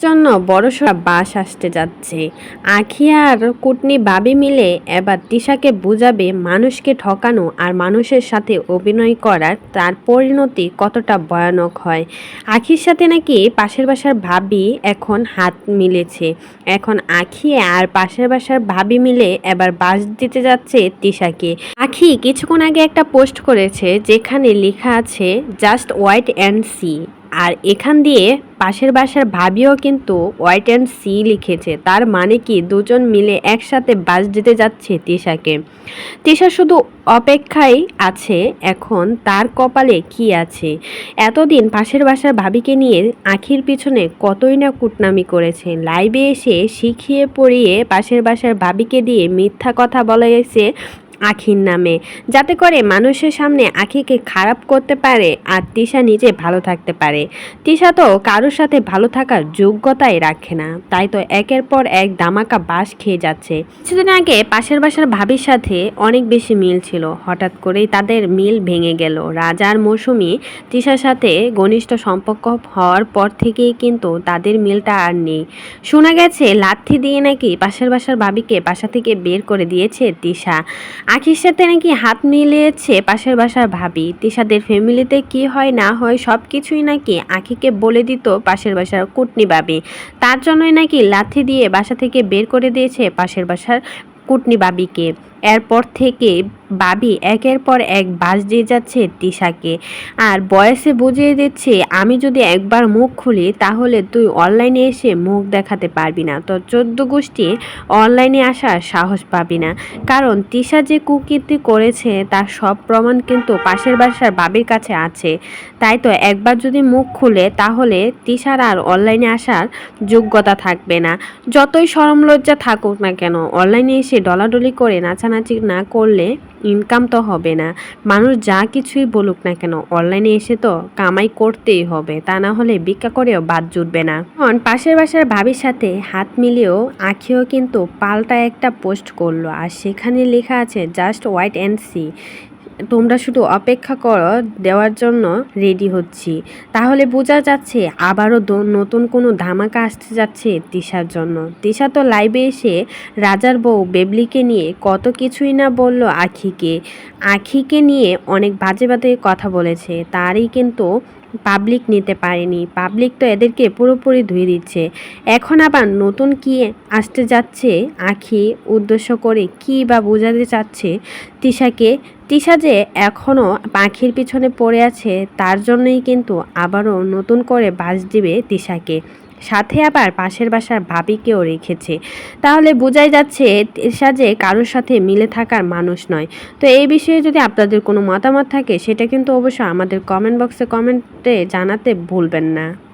জন্য বড়সড় বাস আসতে যাচ্ছে। আখি আর কুটনি বাবি মিলে এবার তিশাকে বুঝাবে মানুষকে ঠকানো আর মানুষের সাথে অভিনয় করার তার পরিণতি কতটা ভয়ানক হয়। আখির সাথে নাকি পাশের বাসার ভাবি এখন হাত মিলেছে। এখন আখি আর পাশের বাসার ভাবি মিলে এবার বাস দিতে যাচ্ছে তিশাকে। আখি কিছুক্ষণ আগে একটা পোস্ট করেছে যেখানে লেখা আছে, জাস্ট ওয়াইট অ্যান্ড সি। আর এখান দিয়ে পাশের বাসার ভাবিও কিন্তু হোয়াইট অ্যান্ড সি লিখেছে। তার মানে কি দুজন মিলে একসাথে বাস দিতে যাচ্ছে তিশাকে। তিশা শুধু অপেক্ষায় আছে, এখন তার কপালে কি আছে? এতদিন পাশের বাসার ভাবিকে নিয়ে আখির পিছনে কতই না কুটনামি করেছে। লাইভে এসে শিখিয়ে পড়িয়ে পাশের বাসার ভাবিকে দিয়ে মিথ্যা কথা বলা এসে আখির নামে। যাতে করে মানুষের সামনে আখিকে খারাপ করতে পারে আর তিশা নিজে ভালো থাকতে পারে। তিশা তো কারোর সাথে ভালো থাকার যোগ্যতাই রাখে না। তাই তো একের পর এক দামাকা বাস খেয়ে যাচ্ছে। কিছুদিন আগে পাশের বাসার ভাবির সাথে অনেক বেশি মিল ছিল। হঠাৎ করেই তাদের মিল ভেঙে গেল। রাজার মৌসুমি তিশার সাথে ঘনিষ্ঠ সম্পর্ক হওয়ার পর থেকেই কিন্তু তাদের মিলটা আর নেই। শোনা গেছে, লাথি দিয়ে নাকি পাশের বাসার ভাবিকে বাসা থেকে বের করে দিয়েছে তিশা। আখির সাথে নাকি হাত মিলিয়েছে পাশের বাসার ভাবি। তিশাদের ফ্যামিলিতে কি হয়, না হয় সব কিছুই নাকি আখিকে বলে দিত পাশের বাসার কুটনি ভাবি। তার জন্যই নাকি লাথি দিয়ে বাসা থেকে বের করে দিয়েছে পাশের বাসার কুটনি বাবিকে এরপর থেকে বাবি একের পর এক বাস দিয়ে যাচ্ছে তিশাকে। আর বয়সে বুঝিয়ে দিচ্ছে, আমি যদি একবার মুখ খুলি, তাহলে তুই অনলাইনে এসে মুখ দেখাতে পারবি না। তো চোদ্দ গোষ্ঠী অনলাইনে আসার সাহস পাবি না। কারণ তিশা যে কুকীর্তি করেছে, তার সব প্রমাণ কিন্তু পাশের বাসার বাবির কাছে আছে। তাই তো একবার যদি মুখ খুলে, তাহলে তিশার আর অনলাইনে আসার যোগ্যতা থাকবে না। যতই সরম লজ্জা থাকুক না কেন, অনলাইনে এসে ডলাডলি করে নাচানাচি না করলে ইনকাম তো হবে না। মানুষ যা কিছুই বলুক না কেন অনলাইনে এসে তো কামাই করতেই হবে, তা না হলে ভিক্ষা করেও বাদ জুটবে না। পাশের বাসার ভাবির সাথে হাত মিলিয়েও আখিও কিন্তু পাল্টা একটা পোস্ট করল, আর সেখানে লেখা আছে জাস্ট হোয়াইট অ্যান্ড সি তোমরা শুধু অপেক্ষা করো, দেওয়ার জন্য রেডি হচ্ছি। তাহলে বোঝা যাচ্ছে আবারও নতুন কোনো ধামাকা আসতে যাচ্ছে তিশার জন্য। তিশা তো লাইভে এসে রাজার বউ বেবলিকে নিয়ে কত কিছুই না বলল আখিকে। আখিকে নিয়ে অনেক বাজে বাজে কথা বলেছে। তারই কিন্তু পাবলিক নিতে পারেনি। পাবলিক তো এদেরকে পুরোপুরি ধুয়ে দিচ্ছে। এখন আবার নতুন কি আসতে যাচ্ছে? আখি উদ্দেশ্য করে কি বা বোঝাতে চাচ্ছে? তিশাকে, তিশা যে এখনও পাখির পিছনে পড়ে আছে, তার জন্যই কিন্তু আবারও নতুন করে বাস দিবে তিশাকে। সাথে আবার পাশের বাসার ভাবিকেও রেখেছে। তাহলে বোঝাই যাচ্ছে এরশা যে কারোর সাথে মিলে থাকার মানুষ নয়। তো এই বিষয়ে যদি আপনাদের কোনো মতামত থাকে, সেটা কিন্তু অবশ্য আমাদের কমেন্ট বক্সে কমেন্টে জানাতে ভুলবেন না।